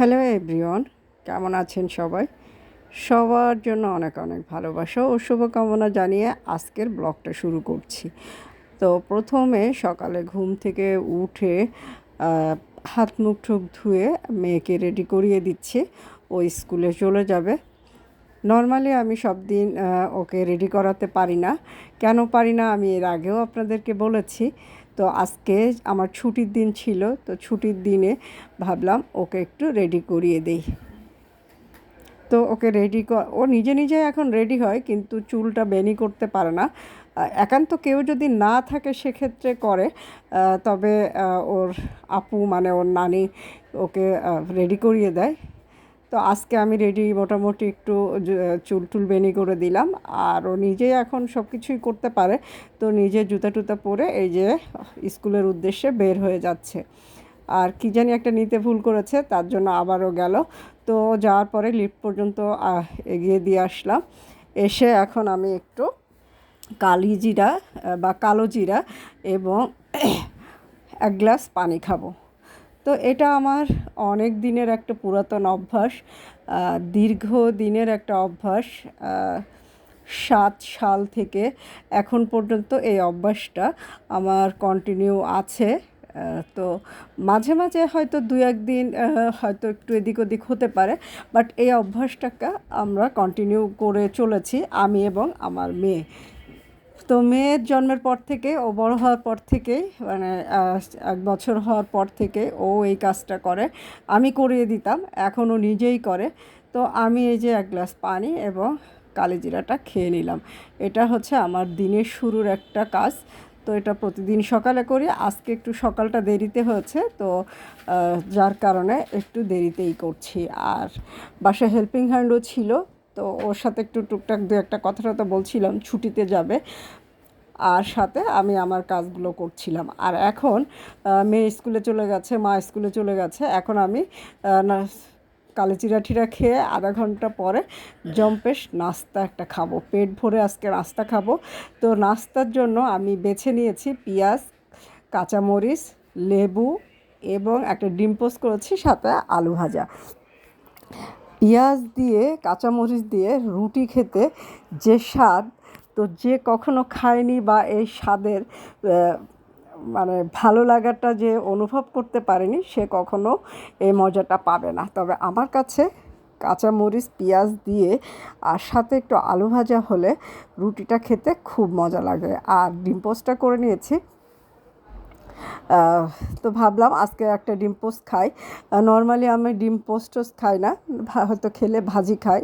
Hello everyone, কেমন আছেন সবাই? সবার জন্য অনেক অনেক ভালোবাসা ও শুভকামনা জানিয়ে আজকের ব্লগটা শুরু করছি। তো প্রথমে সকালে ঘুম থেকে উঠে হাত মুখ ঠুক ধুয়ে মেয়েকে রেডি করিয়ে দিচ্ছি, ও স্কুলে চলে যাবে। নর্মালি আমি সব দিন ওকে রেডি করাতে পারি না। কেন পারি না আমি এর আগেও আপনাদেরকে বলেছি। তো আজকে আমার ছুটির দিন ছিল, তো ছুটির দিনে ভাবলাম ওকে একটু রেডি করিয়ে দেই। তো ওকে রেডি ও নিজে নিজে এখন রেডি হয়, কিন্তু চুলটা বেনি করতে পারে না। একান্ত কেউ যদি না থাকে সেক্ষেত্রে করে তবে ওর আপু মানে ওর নানি ওকে রেডি করিয়ে দেয়। তো আজকে আমি রেডি মোটামুটি একটু চুল টুল বেনি করে দিলাম। আর ও নিজেই এখন সব কিছুই করতে পারে। তো নিজে জুতা টুতা পরে এই যে স্কুলের উদ্দেশ্যে বের হয়ে যাচ্ছে। আর কি জানি একটা নিতে ভুল করেছে, তার জন্য আবারও গেল। তো যাওয়ার পরে লিফট পর্যন্ত এগিয়ে দিয়ে আসলাম। এসে এখন আমি একটু কালি জিরা বা কালো জিরা এবং এক গ্লাস পানি খাব। তো এটা আমার অনেক দিনের একটা পুরাতন অভ্যাস দীর্ঘ দিনের একটা অভ্যাস সাত সাল থেকে এখন পর্যন্ত এই অভ্যাসটা আমার কন্টিনিউ আছে। তো মাঝে মাঝে হয়তো দু একদিন হয়তো একটু এদিক ওদিক হতে পারে বাট এই অভ্যাসটাকে আমরা কন্টিনিউ করে চলেছি, আমি এবং আমার মেয়ে। তো মেয়ের জন্মের পর থেকে ও বড় হওয়ার পর থেকেই মানে এক বছর হওয়ার পর থেকে ও এই কাজটা করে। আমি করিয়ে দিতাম এখন ও নিজেই করে। তো আমি এই যে এক গ্লাস পানি এবং কালিজিরাটা খেয়ে নিলাম। এটা হচ্ছে আমার দিনের শুরুর একটা কাজ। তো এটা প্রতিদিন সকালে করি। আজকে একটু সকালটা দেরিতে হয়েছে, তো যার কারণে একটু দেরিতেই করছি। আর বাসায় হেল্পিং হ্যান্ডও ছিল। তো ওর সাথে একটু টুকটাক দু একটা কথা টথা বলছিলাম ছুটিতে যাবে। আর সাথে আমি আমার কাজগুলো করছিলাম। আর এখন মেয়ে স্কুলে চলে গেছে মা স্কুলে চলে গেছে। এখন আমি আহ, না কালিচিরা ঠিরা খেয়ে আধা ঘণ্টা পরে জম্পেশ নাস্তা একটা খাব। পেট ভরে আজকে নাস্তা খাব। তো নাস্তার জন্য আমি বেছে নিয়েছি পেঁয়াজ কাঁচামরিচ লেবু এবং একটা ডিম করেছি সাথে আলু ভাজা। পেঁয়াজ দিয়ে, কাঁচামরিচ দিয়ে রুটি খেতে যে স্বাদ, তো যে কখনো খায়নি বা এই স্বাদের মানে ভালো লাগাটা যে অনুভব করতে পারেনি, সে কখনো এই মজাটা পাবে না। তবে আমার কাছে কাঁচামরিচ, পেঁয়াজ দিয়ে আর সাথে একটু আলু ভাজা হলে রুটিটা খেতে খুব মজা লাগে। আর ডিম করে নিয়েছি। তো ভাবলাম আজকে একটা ডিম পোস্ট খাই। নর্মালি আমি ডিম পোস্ট খাই না হয়তো খেলে ভাজি খাই।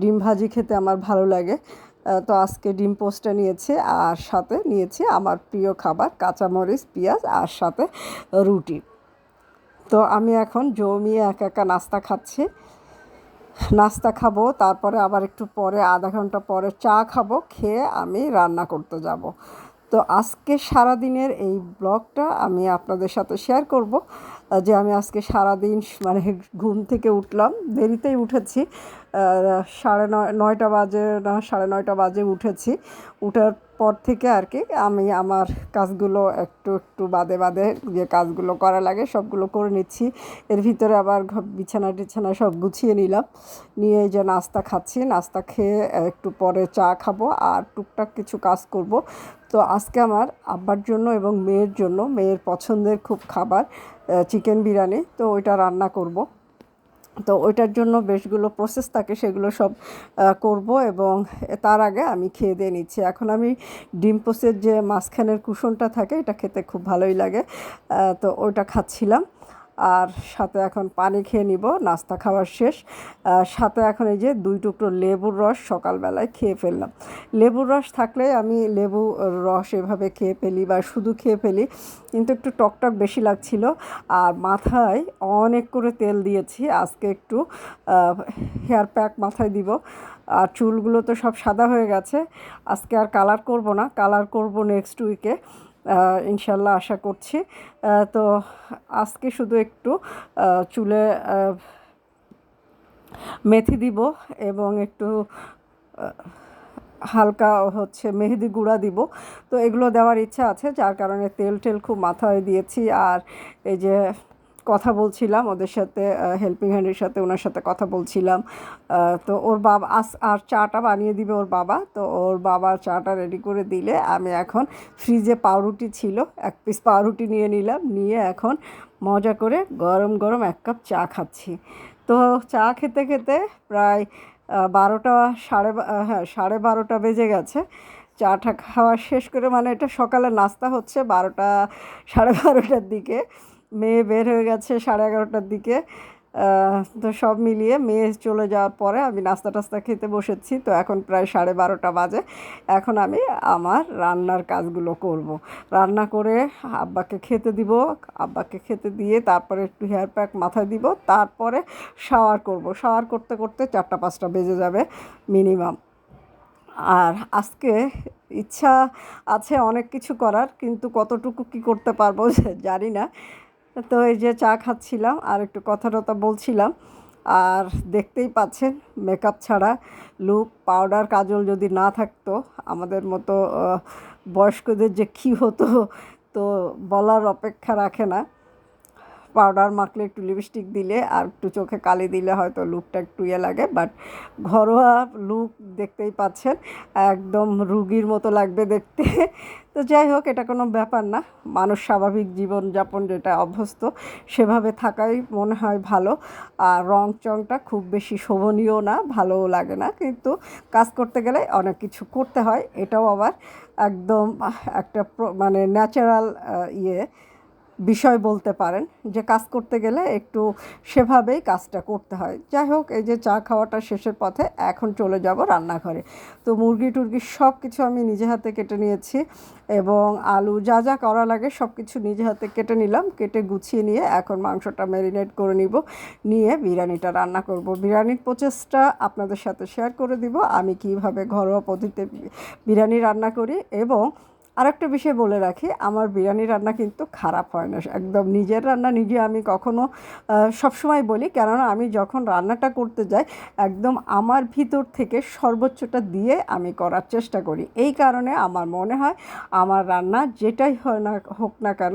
ডিম ভাজি খেতে আমার ভালো লাগে। তো আজকে ডিম পোস্টটা নিয়েছি, আর সাথে নিয়েছি আমার প্রিয় খাবার কাঁচামরিচ, পেঁয়াজ, আর সাথে রুটি। তো আমি এখন জমিয়ে একা একা নাস্তা খাচ্ছি। নাস্তা খাব, তারপরে আবার একটু পরে, আধা ঘণ্টা পরে চা খাব, খেয়ে আমি রান্না করতে যাব। তো আজকে সারাদিনের এই ব্লগটা আমি আপনাদের সাথে শেয়ার করব যে আমি আজকে সারাদিন স- মানে ঘুম থেকে উঠলাম, দেরিতেই উঠেছি সাড়ে নয়, নয়টা বাজে না, সাড়ে নয়টা বাজে উঠেছি। উঠার পর থেকে আর কি আমি আমার কাজগুলো একটু একটু বাদে বাদে যে কাজগুলো করা লাগে সবগুলো করে নিচ্ছি। এর ভিতরে আবার বিছানা টিছানা সব গুছিয়ে নিলাম। নিয়ে যে নাস্তা খাচ্ছি, নাস্তা খেয়ে একটু পরে চা খাব আর টুকটাক কিছু কাজ করব। তো আজকে আমার আব্বার জন্য এবং মেয়ের জন্য, মেয়ের পছন্দের খুব খাবার চিকেন বিরিয়ানি, তো ওইটা রান্না করব। তো ওইটার জন্য বেশগুলো প্রসেস থাকে, সেগুলো সব করব এবং তার আগে আমি খেয়ে দিয়ে নিচ্ছি। এখন আমি ডিম পোসের যে মাঝখানের কুশনটা থাকে, এটা খেতে খুব ভালোই লাগে। তো ওইটা খাচ্ছিলাম। আর সাথে এখন পানি খেয়ে নিব, নাস্তা খাওয়ার শেষ। সাথে এখন এই যে দুই টুকরো লেবুর রস সকালবেলায় খেয়ে ফেললাম। লেবুর রস থাকলে আমি লেবু রস এভাবে খেয়ে ফেলি বা শুধু খেয়ে ফেলি, কিন্তু একটু টকটক বেশি লাগছিল। আর মাথায় অনেক করে তেল দিয়েছি, আজকে একটু হেয়ার প্যাক মাথায় দিব। আর চুলগুলো তো সব সাদা হয়ে গেছে, আজকে আর কালার করব না। কালার করব নেক্সট উইকে ইনশাল্লাহ আশা করছি। তো আজকে শুধু একটু চুলে মেথি দিব এবং একটু হালকা হচ্ছে মেহেদি গুঁড়া দিব। তো এগুলো দেওয়ার ইচ্ছা আছে, যার কারণে তেল টেল খুব মাথায় দিয়েছি। আর এই যে কথা বলছিলাম ওদের সাথে হেল্পিং হ্যান্ডের সাথে ওনার সাথে কথা বলছিলাম। তো ওর বাবা আস, আর চাটা বানিয়ে দিবে ওর বাবা। তো ওর বাবা চাটা রেডি করে দিলে আমি এখন ফ্রিজে পাউরুটি ছিল, এক পিস পাউরুটি নিয়ে নিলাম, নিয়ে এখন মজা করে গরম গরম এক কাপ চা খাচ্ছি। তো চা খেতে খেতে প্রায় বারোটা সাড়ে হ্যাঁ সাড়ে বারোটা বেজে গেছে। চাটা খাওয়া শেষ করে মানে এটা সকালে নাস্তা হচ্ছে বারোটা, সাড়ে বারোটার দিকে। মেয়ে বের হয়ে গেছে সাড়ে এগারোটার দিকে। তো সব মিলিয়ে মেয়ে চলে যাওয়ার পরে আমি নাস্তা টাস্তা খেতে বসেছি। তো এখন প্রায় সাড়ে বারোটা বাজে। এখন আমি আমার রান্নার কাজগুলো করব। রান্না করে আব্বাকে খেতে দিব। আব্বাকে খেতে দিয়ে তারপরে একটু হেয়ার প্যাক মাথায় দিব। তারপরে শাওয়ার করব। শাওয়ার করতে করতে চারটা পাঁচটা বেজে যাবে মিনিমাম আর আজকে ইচ্ছা আছে অনেক কিছু করার, কিন্তু কতটুকু কি করতে পারব জানি না। তো এই যে চা খাচ্ছিলাম আর একটু কথা টথা বলছিলাম। আর দেখতেই পাচ্ছেন মেকআপ ছাড়া লুক পাউডার কাজল যদি না থাকতো, আমাদের মতো বয়স্কদের যে কী হতো, তো বলার অপেক্ষা রাখে না। পাউডার মাখলে একটু লিপস্টিক দিলে আর একটু চোখে কালি দিলে হয়তো লুকটা একটু ইয়ে লাগে। বাট ঘরোয়া লুক দেখতেই পাচ্ছেন, একদম রুগীর মতো লাগবে দেখতে। তো যাই হোক, এটা কোনো ব্যাপার না। মানুষ স্বাভাবিক জীবনযাপন যেটা অভ্যস্ত, সেভাবে থাকাই মনে হয় ভালো। আর রং চংটা খুব বেশি শোভনীয় না, ভালোও লাগে না। কিন্তু কাজ করতে গেলে অনেক কিছু করতে হয়। এটাও আবার একদম একটা মানে ন্যাচারাল ইয়ে। বিষয় বলতে পারেন যে কাজ করতে গেলে একটু সেভাবেই কাজটা করতে হয়। যাই হোক, এই যে চা খাওয়াটা শেষের পথে এখন চলে যাব রান্নাঘরে। তো মুরগি টুরগি সব কিছু আমি নিজে হাতে কেটে নিয়েছি এবং আলু যা যা করা লাগে সব কিছু নিজে হাতে কেটে নিলাম, কেটে গুছিয়ে নিয়ে এখন মাংসটা ম্যারিনেট করে নিব, নিয়ে বিরিয়ানিটা রান্না করব। বিরিয়ানির প্রচেষ্টা আপনাদের সাথে শেয়ার করে দিব, আমি কীভাবে ঘরোয়া পদ্ধতিতে বিরিয়ানি রান্না করি এবং আরেকটা বিষয় বলে রাখি, আমার বিরিয়ানি রান্না কিন্তু খারাপ হয় না, একদম নিজের রান্না নিজে আমি কখনো সবসময় বলি, কেননা আমি যখন রান্নাটা করতে যাই, একদম আমার ভিতর থেকে সর্বোচ্চটা দিয়ে আমি করার চেষ্টা করি। এই কারণে আমার মনে হয়, আমার রান্না যেটাই হয় না, হোক না কেন,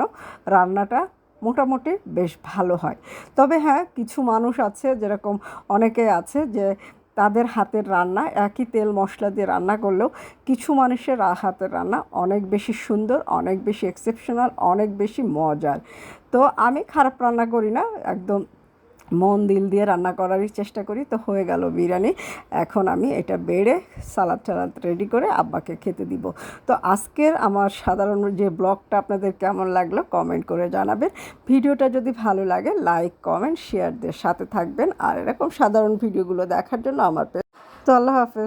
রান্নাটা মোটামুটি বেশ ভালো হয়। তবে হ্যাঁ কিছু মানুষ আছে, যেরকম অনেকে আছে যে তাদের হাতের রান্না, একই তেল মশলা দিয়ে রান্না করলেও কিছু মানুষের হাতের রান্না অনেক বেশি সুন্দর, অনেক বেশি এক্সেপশনাল অনেক বেশি মজার। তো আমি খারাপ রান্না করি না, একদম মন দিল দিয়ে রান্না করারই চেষ্টা করি, তো হয়ে গেল বিরিয়ানি। এখন আমি এটা বেড়ে সালাদ টালাদ রেডি করে আব্বাকে খেতে দিব। তো আজকের আমার সাধারণ যে ব্লগটা আপনাদের কেমন লাগল কমেন্ট করে জানাবেন। ভিডিওটা যদি ভালো লাগে লাইক কমেন্ট শেয়ারদের সাথে থাকবেন। আর এরকম সাধারণ ভিডিওগুলো দেখার জন্য আমার তো আল্লাহ হাফেজ।